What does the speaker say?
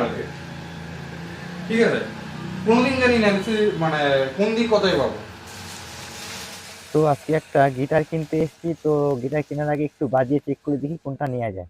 Market ঠিক আছে? কোনদিন জানি ন্যান্সি মানে কোন দিক কথাই পাবো তো আজকে একটা গিটার কিনতে এসেছি, তো গিটার কেনার আগে একটু বাজিয়ে চেক করে দেখি কোনটা নেওয়া যায়।